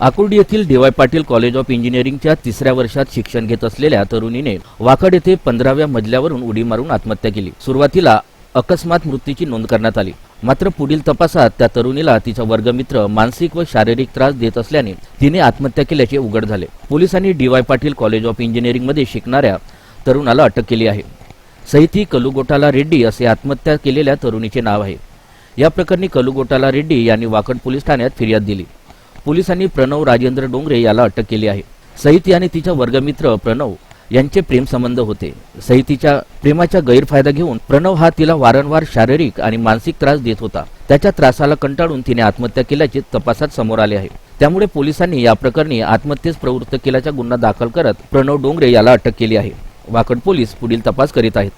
आकुर्डी येथील dy Patil college of इंजिनिअरिंगच्या तिसऱ्या वर्षात शिक्षण घेत असलेल्या तरुणीने वाकड येथे पंधराव्या मजल्यावरून उडी मारून आत्महत्या केली. सुरुवातीला अकस्मात मृत्यूची नोंद करण्यात आली. मात्र पुढील तपासात त्या तरुणीला तिचा वर्गमित्र मानसिक व शारीरिक त्रास देत असल्याने तिने आत्महत्या केल्याचे उघड झाले. पोलिसांनी D Y Patil college of इंजिनिअरिंगमध्ये शिकणाऱ्या तरुणाला अटक केली आहे. सहिती कलुगोटाला रेड्डी असे आत्महत्या केलेल्या तरुणीचे नाव आहे. या प्रकरणी कलुगोटाला रेड्डी यांनी वाकड पोलीस ठाण्यात फिर्याद दिली. पोलिसांनी प्रणव राजेंद्र डोंगरे याला अटक केली आहे. सहिती आणि तिच्या वर्गमित्र प्रणव यांचे प्रेमसंबंध होते. सहितीच्या प्रेमाचा गैरफायदा घेऊन प्रणव हा तिला वारंवार शारीरिक आणि मानसिक त्रास देत होता. त्याच्या त्रासाला कंटाळून तिने आत्महत्या केल्याचे तपासात समोर आले आहे. त्यामुळे पोलिसांनी या प्रकरणी आत्महत्येस प्रवृत्त केल्याचा गुन्हा दाखल करत प्रणव डोंगरे याला अटक केली आहे. वाकड पोलीस पुढील तपास करीत आहेत.